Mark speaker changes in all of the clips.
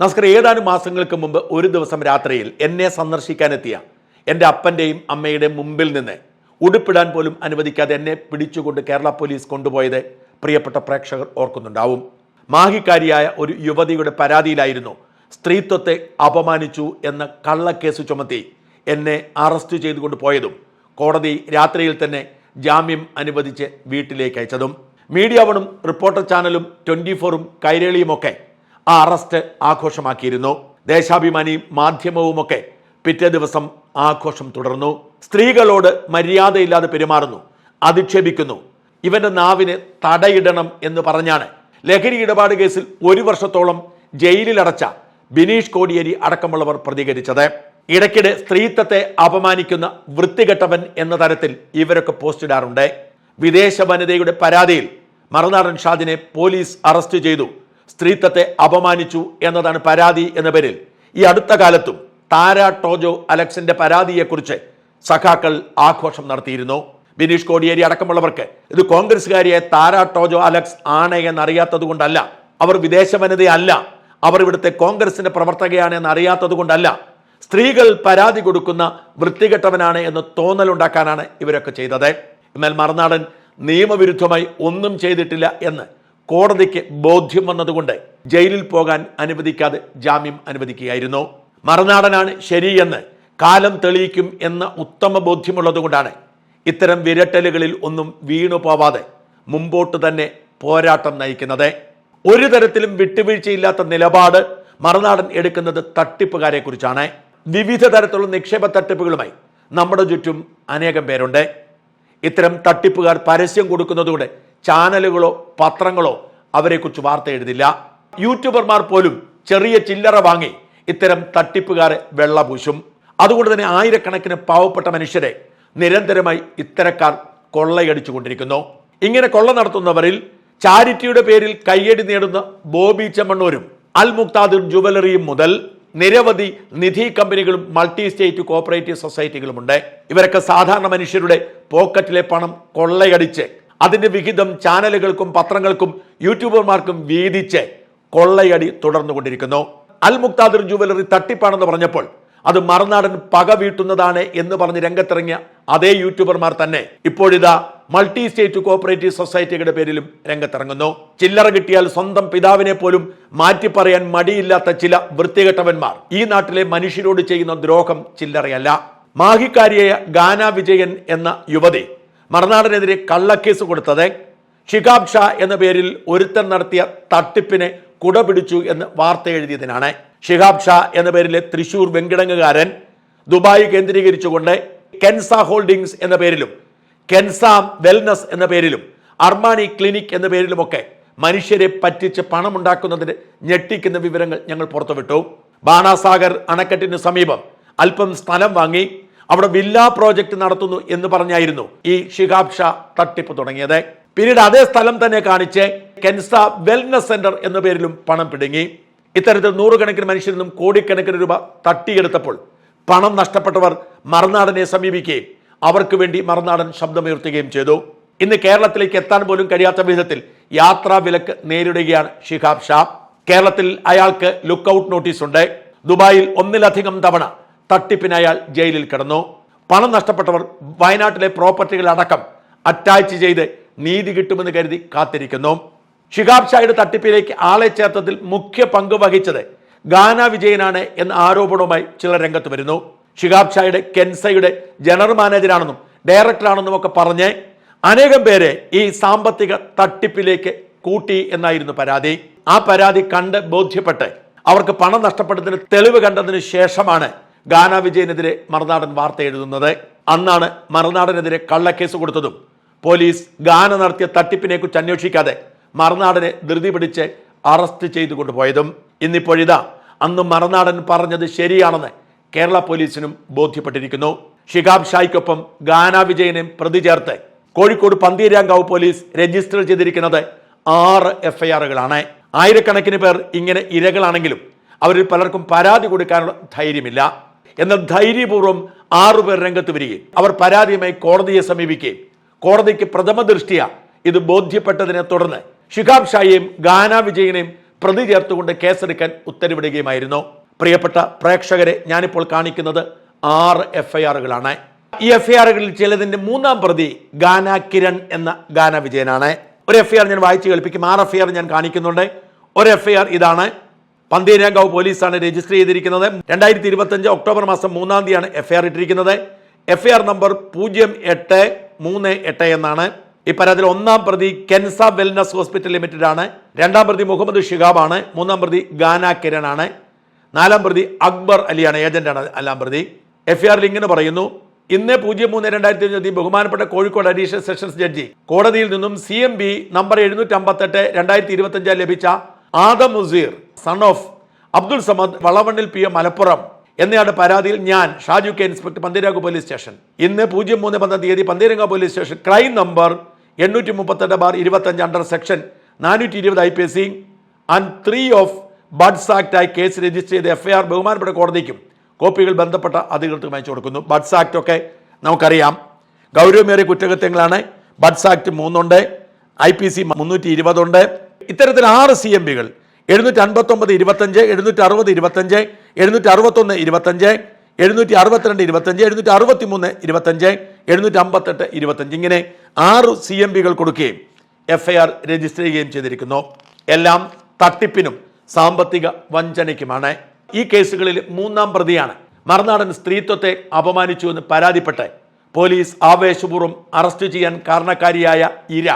Speaker 1: നമസ്കാരം ഏതാനും മാസങ്ങൾക്ക് മുമ്പ് ഒരു ദിവസം രാത്രിയിൽ എന്നെ സന്ദർശിക്കാനെത്തിയ എന്റെ അപ്പന്റെയും അമ്മയുടെയും മുമ്പിൽ നിന്ന് ഉടുപ്പിടാൻ പോലും അനുവദിക്കാതെ എന്നെ പിടിച്ചുകൊണ്ട് കേരള പോലീസ് കൊണ്ടുപോയത് പ്രിയപ്പെട്ട പ്രേക്ഷകർ ഓർക്കുന്നുണ്ടാവും. മാഹിക്കാരിയായ ഒരു യുവതിയുടെ പരാതിയിലായിരുന്നു സ്ത്രീത്വത്തെ അപമാനിച്ചു എന്ന കള്ളക്കേസ് ചുമത്തി എന്നെ അറസ്റ്റ് ചെയ്തുകൊണ്ട് പോയതും കോടതി രാത്രിയിൽ തന്നെ ജാമ്യം അനുവദിച്ച് വീട്ടിലേക്ക് അയച്ചതും. മീഡിയ വണും റിപ്പോർട്ടർ ചാനലും ട്വന്റി ഫോറും കൈരളിയുമൊക്കെ ആ അറസ്റ്റ് ആഘോഷമാക്കിയിരുന്നു. ദേശാഭിമാനിയും മാധ്യമവുമൊക്കെ പിറ്റേ ദിവസം ആഘോഷം തുടർന്നു. സ്ത്രീകളോട് മര്യാദയില്ലാതെ പെരുമാറുന്നു അധിക്ഷേപിക്കുന്നു. ഇവന്റെ നാവിന് തടയിടണം എന്ന് പറഞ്ഞാണ്. ലഹരി ഇടപാട് കേസിൽ ഒരു വർഷത്തോളം ജയിലിലടച്ച ബിനീഷ് കോടിയേരി അടക്കമുള്ളവർ പ്രതികരിച്ചത്. ഇടയ്ക്കിടെ സ്ത്രീത്വത്തെ അപമാനിക്കുന്ന വൃത്തികെട്ടവൻ എന്ന തരത്തിൽ ഇവരൊക്കെ പോസ്റ്റ് ഇടാറുണ്ട്. വിദേശ വനിതയുടെ പരാതിയിൽ മറുനാടൻ ഷാദിനെ പോലീസ് അറസ്റ്റ് ചെയ്തു. സ്ത്രീത്വത്തെ അപമാനിച്ചു എന്നതാണ് പരാതി എന്ന പേരിൽ. ഈ അടുത്ത കാലത്തും താര ടോജോ അലക്സിന്റെ പരാതിയെക്കുറിച്ച് സഖാക്കൾ ആഘോഷം നടത്തിയിരുന്നു. ബിനീഷ് കോടിയേരി അടക്കമുള്ളവർക്ക് ഇത് കോൺഗ്രസ്സുകാരിയെ താര ടോജോ അലക്സ് ആണ് എന്നറിയാത്തത് കൊണ്ടല്ല. അവർ വിദേശ വനിതയല്ല. അവർ ഇവിടുത്തെ കോൺഗ്രസിന്റെ പ്രവർത്തകയാണ് എന്ന് അറിയാത്തത് കൊണ്ടല്ല. സ്ത്രീകൾ പരാതി കൊടുക്കുന്ന വൃത്തികെട്ടവനാണ് എന്ന് തോന്നലുണ്ടാക്കാനാണ് ഇവരൊക്കെ ചെയ്തത്. എന്നാൽ മറുനാടൻ നിയമവിരുദ്ധമായി ഒന്നും ചെയ്തിട്ടില്ല എന്ന് കോടതിക്ക് ബോധ്യം വന്നതുകൊണ്ട് ജയിലിൽ പോകാൻ അനുവദിക്കാതെ ജാമ്യം അനുവദിക്കുകയായിരുന്നു. മറുനാടനാണ് ശരിയെന്ന് കാലം തെളിയിക്കും എന്ന ഉത്തമ ബോധ്യമുള്ളതുകൊണ്ടാണ് ഇത്തരം വിരട്ടലുകളിൽ ഒന്നും വീണു പോവാതെ മുമ്പോട്ട് തന്നെ പോരാട്ടം നയിക്കുന്നത്. ഒരു തരത്തിലും വിട്ടുവീഴ്ചയില്ലാത്ത നിലപാട് മറുനാടൻ എടുക്കുന്നത് തട്ടിപ്പുകാരെ കുറിച്ചാണ് വിവിധ തരത്തിലുള്ള നിക്ഷേപ തട്ടിപ്പുകളുമായി നമ്മുടെ ചുറ്റും അനേകം പേരുണ്ട്. ഇത്തരം തട്ടിപ്പുകാർ പരസ്യം കൊടുക്കുന്നതുകൊണ്ട് ചാനലുകളോ പത്രങ്ങളോ അവരെക്കുറിച്ച് വാർത്ത എഴുതില്ല. യൂട്യൂബർമാർ പോലും ചെറിയ ചില്ലറ വാങ്ങി ഇത്തരം തട്ടിപ്പുകാരെ വെള്ളപൂശും. അതുകൊണ്ട് തന്നെ ആയിരക്കണക്കിന് പാവപ്പെട്ട മനുഷ്യരെ നിരന്തരമായി ഇത്തരക്കാർ കൊള്ളയടിച്ചുകൊണ്ടിരിക്കുന്നു. ഇങ്ങനെ കൊള്ള നടത്തുന്നവരിൽ ചാരിറ്റിയുടെ പേരിൽ കയ്യടി നേടുന്ന ബോബി ചെമ്മണ്ണൂരും അൽ മുക്താദിർ ജുവലറിയും മുതൽ നിരവധി നിധി കമ്പനികളും മൾട്ടി സ്റ്റേറ്റ് കോപ്പറേറ്റീവ് സൊസൈറ്റികളുമുണ്ട്. ഇവരൊക്കെ സാധാരണ മനുഷ്യരുടെ പോക്കറ്റിലെ പണം കൊള്ളയടിച്ച് അതിന്റെ വിഹിതം ചാനലുകൾക്കും പത്രങ്ങൾക്കും യൂട്യൂബർമാർക്കും വീതിച്ച് കൊള്ളയടി തുടർന്നുകൊണ്ടിരിക്കുന്നു. അൽ മുക്താദിർ ജുവലറി തട്ടിപ്പാണെന്ന് പറഞ്ഞപ്പോൾ അത് മറുനാടൻ പക വീട്ടുന്നതാണ് എന്ന് പറഞ്ഞ് രംഗത്തിറങ്ങിയ അതേ യൂട്യൂബർമാർ തന്നെ ഇപ്പോഴിതാ മൾട്ടി സ്റ്റേറ്റ് കോഓപ്പറേറ്റീവ് സൊസൈറ്റിയുടെ പേരിലും രംഗത്തിറങ്ങുന്നു. ചില്ലറ കിട്ടിയാൽ സ്വന്തം പിതാവിനെ പോലും മാറ്റി പറയാൻ മടിയില്ലാത്ത ചില വൃത്തികെട്ടവന്മാർ. ഈ നാട്ടിലെ മനുഷ്യരോട് ചെയ്യുന്ന ദ്രോഹം ചില്ലറയല്ല. മാഹിക്കാരിയായ ഗാന വിജയൻ എന്ന യുവതി മറുനാടനെതിരെ കള്ളക്കേസ് കൊടുത്തത് ഷികാബ് ഷാ എന്ന പേരിൽ ഒരുത്തൻ നടത്തിയ തട്ടിപ്പിനെ കുടപിടിച്ചു എന്ന് വാർത്ത എഴുതിയതിനാണ്. ഷിഹാബ് ഷാ എന്ന പേരിലെ തൃശൂർ വെങ്കിടങ്ങുകാരൻ ദുബായ് കേന്ദ്രീകരിച്ചുകൊണ്ട് കെൻസ ഹോൾഡിംഗ്സ് എന്ന പേരിലും കെൻസാം വെൽനസ് എന്ന പേരിലും അർമാനി ക്ലിനിക് എന്ന പേരിലുമൊക്കെ മനുഷ്യരെ പറ്റിച്ച് പണമുണ്ടാക്കുന്നതിന് ഞെട്ടിക്കുന്ന വിവരങ്ങൾ ഞങ്ങൾ പുറത്തുവിട്ടു. ബാണാസാഗർ അണക്കെട്ടിന് സമീപം അല്പം സ്ഥലം വാങ്ങി അവിടെ വില്ല പ്രോജക്റ്റ് നടത്തുന്നു എന്ന് പറഞ്ഞായിരുന്നു ഈ ഷിഹാബ് ഷാ തട്ടിപ്പ് തുടങ്ങിയത്. പിന്നീട് അതേ സ്ഥലം തന്നെ കാണിച്ച് കെൻസ വെൽനസ് സെന്റർ എന്ന പേരിലും പണം പിടുങ്ങി. ഇത്തരത്തിൽ നൂറുകണക്കിന് മനുഷ്യരിൽ നിന്നും കോടിക്കണക്കിന് രൂപ തട്ടിയെടുത്തപ്പോൾ പണം നഷ്ടപ്പെട്ടവർ മറുനാടനെ സമീപിക്കുകയും അവർക്ക് വേണ്ടി മറുനാടൻ ശബ്ദമുയർത്തുകയും ചെയ്തു. ഇന്ന് കേരളത്തിലേക്ക് എത്താൻ പോലും കഴിയാത്ത വിധത്തിൽ യാത്രാ വിലക്ക് നേരിടുകയാണ് ഷിഹാബ് ഷാ. കേരളത്തിൽ അയാൾക്ക് ലുക്ക് ഔട്ട് നോട്ടീസ് ഉണ്ട് ദുബായിൽ ഒന്നിലധികം തവണ തട്ടിപ്പിന് അയാൾ ജയിലിൽ കിടന്നു. പണം നഷ്ടപ്പെട്ടവർ വയനാട്ടിലെ പ്രോപ്പർട്ടികൾ അടക്കം അറ്റാച്ച് ചെയ്ത് നീതി കിട്ടുമെന്ന് കരുതി കാത്തിരിക്കുന്നു. ഷിഹാബ് ഷായുടെ തട്ടിപ്പിലേക്ക് ആളെ ചേർത്തതിൽ മുഖ്യ പങ്ക് വഹിച്ചത് ഗാന വിജയനാണ് എന്ന ആരോപണവുമായി ചിലർ രംഗത്ത് വരുന്നു. ഷിഹാബ് ഷായുടെ കെൻസയുടെ ജനറൽ മാനേജറാണെന്നും ഡയറക്ടറാണെന്നും ഒക്കെ പറഞ്ഞ് അനേകം പേരെ ഈ സാമ്പത്തിക തട്ടിപ്പിലേക്ക് കൂട്ടി എന്നായിരുന്നു പരാതി. ആ പരാതി കണ്ട് ബോധ്യപ്പെട്ട് അവർക്ക് പണം നഷ്ടപ്പെട്ടതിന് തെളിവ് കണ്ടതിന് ശേഷമാണ് ഗാന വിജയനെതിരെ മറുനാടൻ വാർത്ത എഴുതുന്നത്. അന്നാണ് മറുനാടനെതിരെ കള്ളക്കേസ് കൊടുത്തതും. പോലീസ് ഗാന നടത്തിയ തട്ടിപ്പിനെ കുറിച്ച് അന്വേഷിക്കാതെ മറുനാടനെ ധൃതി പിടിച്ച് അറസ്റ്റ് ചെയ്തു കൊണ്ടുപോയതും. ഇന്നിപ്പോഴിതാ അന്ന് മറുനാടൻ പറഞ്ഞത് ശരിയാണെന്ന് കേരള പോലീസിനും ബോധ്യപ്പെട്ടിരിക്കുന്നു. ഷിഹാബ് ഷായ്ക്കൊപ്പം ഗാന വിജയനെ പ്രതി ചേർത്ത് കോഴിക്കോട് പന്തീരാങ്കാവ് പോലീസ് രജിസ്റ്റർ ചെയ്തിരിക്കുന്നത് ആറ് എഫ്ഐആറുകളാണ്. ആയിരക്കണക്കിന് പേർ ഇങ്ങനെ ഇരകളാണെങ്കിലും അവരിൽ പലർക്കും പരാതി കൊടുക്കാനുള്ള ധൈര്യമില്ല. എന്നാൽ ധൈര്യപൂർവം ആറുപേർ രംഗത്ത് വരികയും അവർ പരാതിയുമായി കോടതിയെ സമീപിക്കുകയും. കോടതിക്ക് പ്രഥമ ദൃഷ്ടിയ ഇത് ബോധ്യപ്പെട്ടതിനെ തുടർന്ന് ഷിഹാബ് ഷായെയും ഗാന വിജയനെയും പ്രതി ചേർത്തുകൊണ്ട് കേസെടുക്കാൻ ഉത്തരവിടുകയുമായിരുന്നു. പ്രിയപ്പെട്ട പ്രേക്ഷകരെ ഞാനിപ്പോൾ കാണിക്കുന്നത് ആറ് എഫ്ഐആറുകളാണ്. ഈ എഫ്ഐആറുകളിൽ ചിലതിന്റെ മൂന്നാം പ്രതി ഗാന കിരൺ എന്ന ഗാന വിജയനാണ്. ഒരു എഫ് ഐ ആർ ഞാൻ വായിച്ചു കേൾപ്പിക്കും. ആറ് ആർ ഞാൻ കാണിക്കുന്നുണ്ട്. ഒരു എഫ് ഐ ആർ ഇതാണ്. പന്തീരാങ്കാവ് പോലീസാണ് രജിസ്റ്റർ ചെയ്തിരിക്കുന്നത്. രണ്ടായിരത്തി ഇരുപത്തഞ്ച് ഒക്ടോബർ മാസം മൂന്നാം തീയതിയാണ് എഫ്ഐആർ ഇട്ടിരിക്കുന്നത്. എഫ്ഐആർ നമ്പർ പൂജ്യം എട്ട് മൂന്ന് എട്ട് എന്നാണ്. ഈ പരാതിയിൽ ഒന്നാം പ്രതി കെൻസ വെൽനസ് ഹോസ്പിറ്റൽ ലിമിറ്റഡ് ആണ് രണ്ടാം പ്രതി മുഹമ്മദ് ഷിഹാബ് ആണ് മൂന്നാം പ്രതി ഗാന കിരൺ ആണ് നാലാം പ്രതി അക്ബർ അലിയാണ്. ഏജന്റാണ് അല്ലാം പ്രതി. എഫ് ആർ ഇങ്ങനെ പറയുന്നു ഇന്ന് പൂജ്യം മൂന്ന് രണ്ടായിരത്തി ഇരുപത്തി ബഹുമാനപ്പെട്ട കോഴിക്കോട് അഡീഷണൽ സെഷൻസ് ജഡ്ജി കോടതിയിൽ നിന്നും സി എം ബി നമ്പർ എഴുന്നൂറ്റി അമ്പത്തെട്ട് രണ്ടായിരത്തി ഇരുപത്തി ലഭിച്ച ആദം മുസീർ സൺ ഓഫ് അബ്ദുൾ സമദ് വളവണ്ണിൽ പി എം മലപ്പുറം എന്നയാളുടെ പരാതിയിൽ ഞാൻ Shaju K inspector Pantheeranka police station. ഇന്ന് പൂജ്യം മൂന്ന് പന്ത്രണ്ട് തീയതി Pantheeranka police station crime number എണ്ണൂറ്റി മുപ്പത്തെട്ട് ബാർ ഇരുപത്തഞ്ച് അണ്ടർ സെക്ഷൻ നാനൂറ്റി ഇരുപത് I P S C and three of BUDS ആക്ടായി case register ചെയ്ത എഫ്ഐആർ ബഹുമാനപ്പെട്ട കോടതിക്കും കോപ്പികൾ ബന്ധപ്പെട്ട അധികൃതർക്ക് അയച്ചു കൊടുക്കുന്നു. ബഡ്സ് ആക്ട് ഒക്കെ നമുക്കറിയാം. ഗൗരവമേറിയ കുറ്റകൃത്യങ്ങളാണ്. ബഡ്സ് ആക്ട് മൂന്നുണ്ട്. ഐ പി സി മുന്നൂറ്റി ഇരുപതുണ്ട് ഇത്തരത്തിൽ ആറ് സി എം പികൾ എഴുന്നൂറ്റി അൻപത്തൊമ്പത് ഇരുപത്തഞ്ച് എഴുന്നൂറ്റി അറുപത് ഇരുപത്തഞ്ച് എഴുന്നൂറ്റി അറുപത്തൊന്ന് ഇരുപത്തഞ്ച് എഴുന്നൂറ്റി അറുപത്തിരണ്ട് ഇരുപത്തഞ്ച് എഴുന്നൂറ്റി അറുപത്തി മൂന്ന് ഇരുപത്തഞ്ച് എഴുന്നൂറ്റി അമ്പത്തെട്ട് ഇരുപത്തഞ്ച്. ഇങ്ങനെ ആറ് സി എം പികൾ കൊടുക്കുകയും എഫ് ഐ ആർ രജിസ്റ്റർ ചെയ്യുകയും ചെയ്തിരിക്കുന്നു. എല്ലാം തട്ടിപ്പിനും സാമ്പത്തിക വഞ്ചനയ്ക്കുമാണ്. ഈ കേസുകളിൽ മൂന്നാം പ്രതിയാണ്. മറുനാടൻ സ്ത്രീത്വത്തെ അപമാനിച്ചു എന്ന് പരാതിപ്പെട്ട് പോലീസ് ആവേശപൂർവം അറസ്റ്റ് ചെയ്യാൻ കാരണക്കാരിയായ ഇര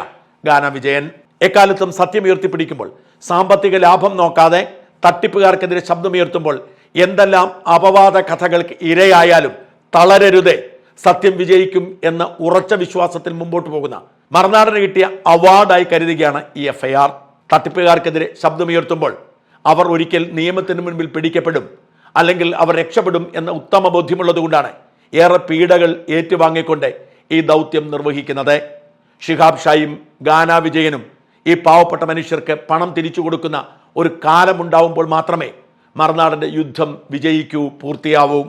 Speaker 1: ഗാന വിജയൻ എക്കാലത്തും സത്യം ഉയർത്തിപ്പിടിക്കുമ്പോൾ സാമ്പത്തിക ലാഭം നോക്കാതെ തട്ടിപ്പുകാർക്കെതിരെ ശബ്ദമുയർത്തുമ്പോൾ എന്തെല്ലാം അപവാദ കഥകൾക്ക് ഇരയായാലും തളരരുതേ സത്യം വിജയിക്കും എന്ന ഉറച്ച വിശ്വാസത്തിൽ മുമ്പോട്ട് പോകുന്ന മറുനാടന് കിട്ടിയ അവാർഡായി കരുതുകയാണ് ഈ എഫ് ഐ ആർ തട്ടിപ്പുകാർക്കെതിരെ ശബ്ദമുയർത്തുമ്പോൾ അവർ ഒരിക്കൽ നിയമത്തിന് മുൻപിൽ പിടിക്കപ്പെടും അല്ലെങ്കിൽ അവർ രക്ഷപ്പെടും എന്ന ഉത്തമ ബോധ്യമുള്ളതുകൊണ്ടാണ് ഏറെ പീഡകൾ ഏറ്റുവാങ്ങിക്കൊണ്ട് ഈ ദൗത്യം നിർവഹിക്കുന്നത്. ഷിഹാബ് ഷായും ഗാന വിജയനും ഈ പാവപ്പെട്ട മനുഷ്യർക്ക് പണം തിരിച്ചു കൊടുക്കുന്ന ഒരു കാലമുണ്ടാവുമ്പോൾ മാത്രമേ മറുനാടന്റെ യുദ്ധം വിജയിക്കൂ പൂർത്തിയാവൂ.